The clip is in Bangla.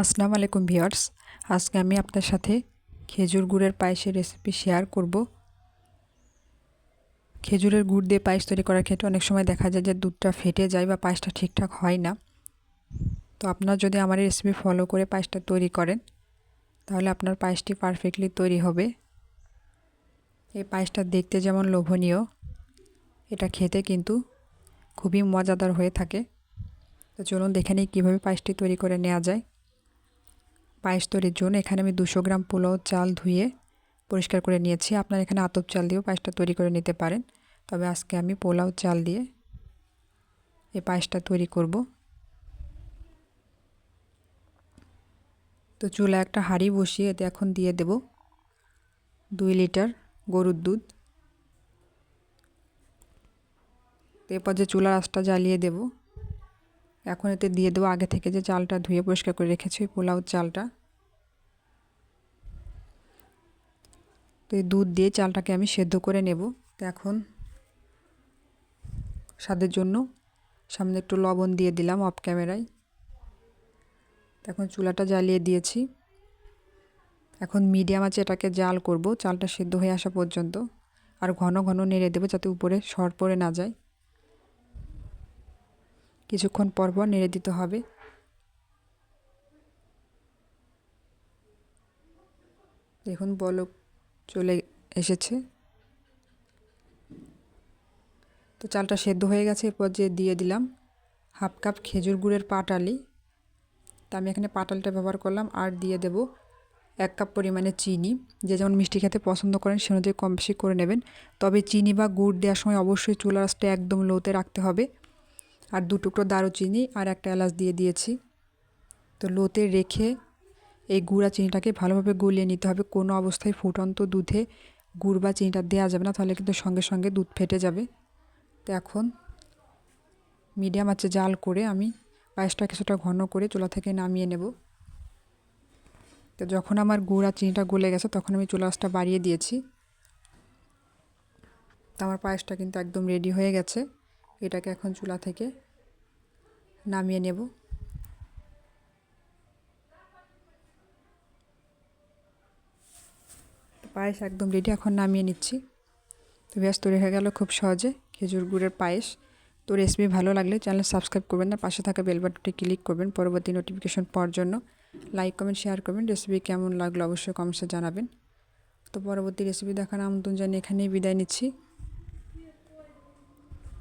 আসসালামু আলাইকুম ভিউয়ার্স। আজকে আমি আপনার সাথে খেজুর গুড়ের পায়েসের রেসিপি শেয়ার করব। খেজুরের গুড় দিয়ে পায়েস তৈরি করার ক্ষেত্রে অনেক সময় দেখা যায় যে দুধটা ফেটে যায় বা পায়েসটা ঠিকঠাক হয় না। তো আপনারা যদি আমার এই রেসিপি ফলো করে পায়েসটা তৈরি করেন, তাহলে আপনার পায়েসটি পারফেক্টলি তৈরি হবে। এই পায়েসটা দেখতে যেমন লোভনীয়, এটা খেতে কিন্তু খুবই মজাদার হয়ে থাকে। তো চলুন দেখে নিই কীভাবে পায়েসটি তৈরি করে নেওয়া যায়। পায়েস তৈরির জন্য এখানে আমি দুশো গ্রাম পোলাও চাল ধুয়ে পরিষ্কার করে নিয়েছি। আপনার এখানে আতপ চাল দিয়েও পায়েসটা তৈরি করে নিতে পারেন। তবে আজকে আমি পোলাও চাল দিয়ে এই পায়েসটা তৈরি করব। তো চুলা একটা হাঁড়ি বসিয়ে এতে এখন দিয়ে দেব দুই লিটার গরুর দুধ। এরপর যে চুলার আঁচটা জ্বালিয়ে দেব এখন এতে দিয়ে দেবো আগে থেকে যে চালটা ধুয়ে পরিষ্কার করে রেখেছি পোলাও চালটা। তো এই দুধ দিয়ে চালটাকে আমি সেদ্ধ করে নেব। তো এখন স্বাদের জন্য সামনে একটু লবণ দিয়ে দিলাম অফ ক্যামেরায় এখন চুলাটা জ্বালিয়ে দিয়েছি। এখন মিডিয়াম আছে এটাকে জাল করব, চালটা সেদ্ধ হয়ে আসা পর্যন্ত। আর ঘন ঘন নেড়ে দেবো যাতে উপরে সর পড়ে না যায়। কিছুক্ষণ পর পর নেড়ে দিতে হবে। দেখুন, বলক চলে এসেছে। তো চালটা সেদ্ধ হয়ে গেছে। এরপর যে দিয়ে দিলাম হাফ কাপ খেজুর গুড়ের পাটালি। তা আমি এখানে পাটালটা ব্যবহার করলাম আর দিয়ে দেব এক কাপ পরিমাণে চিনি। যে যেমন মিষ্টি খেতে পছন্দ করেন, সে অনুযায়ী কম বেশি করে নেবেন। তবে চিনি বা গুড় দেওয়ার সময় অবশ্যই চুলা রাসটা একদম লোতে রাখতে হবে। আর দু টুকরো দারুচিনি আর একটা এলাচ দিয়ে দিয়েছি। তো লোতে রেখে এই গুড় চিনিটাকে ভালোভাবে গলিয়ে নিতে হবে। কোনো অবস্থায় ফুটন্ত দুধে গুড় বা চিনিটা দেওয়া যাবে না, তাহলে কিন্তু সঙ্গে সঙ্গে দুধ ফেটে যাবে। তো এখন মিডিয়াম আছে জাল করে আমি পায়েসটা কিছুটা ঘন করে চুলা থেকে নামিয়ে নেব। তো যখন আমার গুড় আর চিনিটা গলে গেছে, তখন আমি চুলা আঁচটা বাড়িয়ে দিয়েছি। তো আমার পায়েসটা কিন্তু একদম রেডি হয়ে গেছে। এটাকে এখন চুলা থেকে নামিয়ে নেব। পায়েস একদম রেডি এখন নামিয়ে নিচ্ছি। তো ব্যাস তৈরি হয়ে গেল খুব সহজে। খেজুর গুড়ের পায়েস। তো রেসিপি ভালো লাগলে চ্যানেল সাবস্ক্রাইব করবেন না, পাশে থাকা বেল বাটনটি ক্লিক করবেন পরবর্তী নোটিফিকেশন পাওয়ার জন্য। লাইক কমেন্ট শেয়ার করবেন রেসিপি কেমন লাগল অবশ্যই কমেন্টসে জানাবেন। তো পরবর্তী রেসিপি দেখার আমন্ত্রণ জানিয়ে এখানেই বিদায় নিচ্ছি।